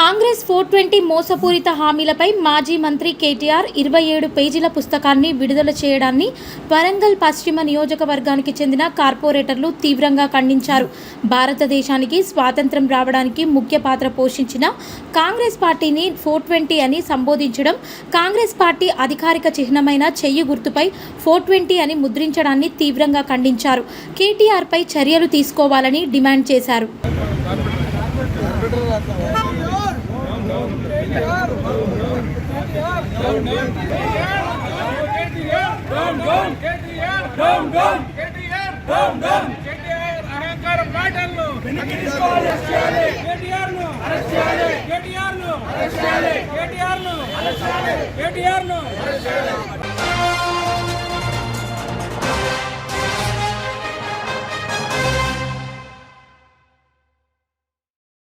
Congress four twenty మోసపూరిత హామీలపై మాజీ మంత్రి కేటీఆర్ ఇరవై ఏడు పేజీల పుస్తకాన్ని విడుదల చేయడాన్ని వరంగల్ పశ్చిమ నియోజకవర్గానికి చెందిన కార్పొరేటర్లు తీవ్రంగా ఖండించారు. భారతదేశానికి స్వాతంత్రం రావడానికి ముఖ్య పాత్ర పోషించిన కాంగ్రెస్ పార్టీని ఫోర్ ట్వంటీ అని సంబోధించడం కాంగ్రెస్ పార్టీ అధికారిక చిహ్నమైన చెయ్యి గుర్తుపై ఫోర్ ట్వంటీ అని ముద్రించడాన్ని తీవ్రంగా ఖండించారు. కేటీఆర్పై చర్యలు తీసుకోవాలని డిమాండ్ చేశారు కేటీఆర్ అహంకారం మాటలను కేటీఆర్ను కేటీఆర్ను కేటీఆర్ను కేటీఆర్ను